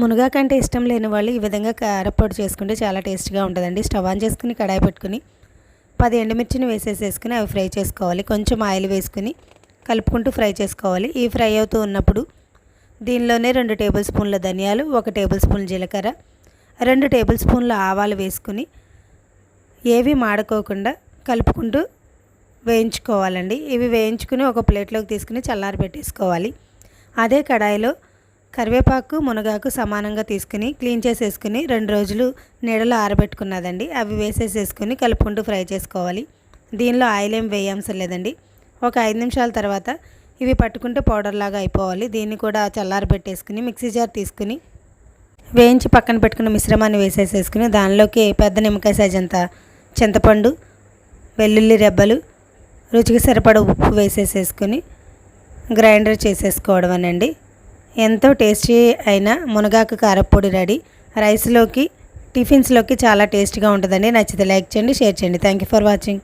మునగాకంటే ఇష్టం లేని వాళ్ళు ఈ విధంగా కారపొడి చేసుకుంటే చాలా టేస్ట్గా ఉంటుందండి. స్టవ్ ఆన్ చేసుకుని కడాయి పెట్టుకుని పది ఎండుమిర్చిని వేసేసేసుకుని అవి ఫ్రై చేసుకోవాలి. కొంచెం ఆయిల్ వేసుకుని కలుపుకుంటూ ఫ్రై చేసుకోవాలి. ఈ ఫ్రై అవుతూ ఉన్నప్పుడు దీనిలోనే రెండు టేబుల్ స్పూన్ల ధనియాలు ఒక టేబుల్ స్పూన్ జీలకర్ర రెండు టేబుల్ స్పూన్ల ఆవాలు వేసుకుని ఏవి మాడుకోకుండా కలుపుకుంటూ వేయించుకోవాలండి. ఇవి వేయించుకుని ఒక ప్లేట్లోకి తీసుకుని చల్లారి పెట్టేసుకోవాలి అదే కడాయిలో కరివేపాకు మునగాకు సమానంగా తీసుకుని క్లీన్ చేసేసుకుని రెండు రోజులు నీడలో ఆరబెట్టుకున్నదండి. అవి వేసేసేసుకుని కలుపుకుంటూ ఫ్రై చేసుకోవాలి. దీనిలో ఆయిల్ ఏం వేయాల్సిన లేదండి. ఒక ఐదు నిమిషాల తర్వాత ఇవి పట్టుకుంటే పౌడర్ లాగా అయిపోవాలి. దీన్ని కూడా చల్లారి పెట్టేసుకుని మిక్సీ జార్ తీసుకుని వేయించి పక్కన పెట్టుకున్న మిశ్రమాన్ని వేసేసేసుకుని దానిలోకి పెద్ద నిమ్మకాయ సైజంత చింతపండు వెల్లుల్లి రెబ్బలు రుచికి సరిపడ ఉప్పు వేసేసేసుకుని గ్రైండర్ చేసేసుకోవడం అనండి ఎంతో టేస్టీ అయిన మునగాకు కారపొడి రెడీ. రైస్లోకి టిఫిన్స్లోకి చాలా టేస్టీగా ఉంటుందండి. నచ్చితే లైక్ చేయండి షేర్ చేయండి. Thank you for watching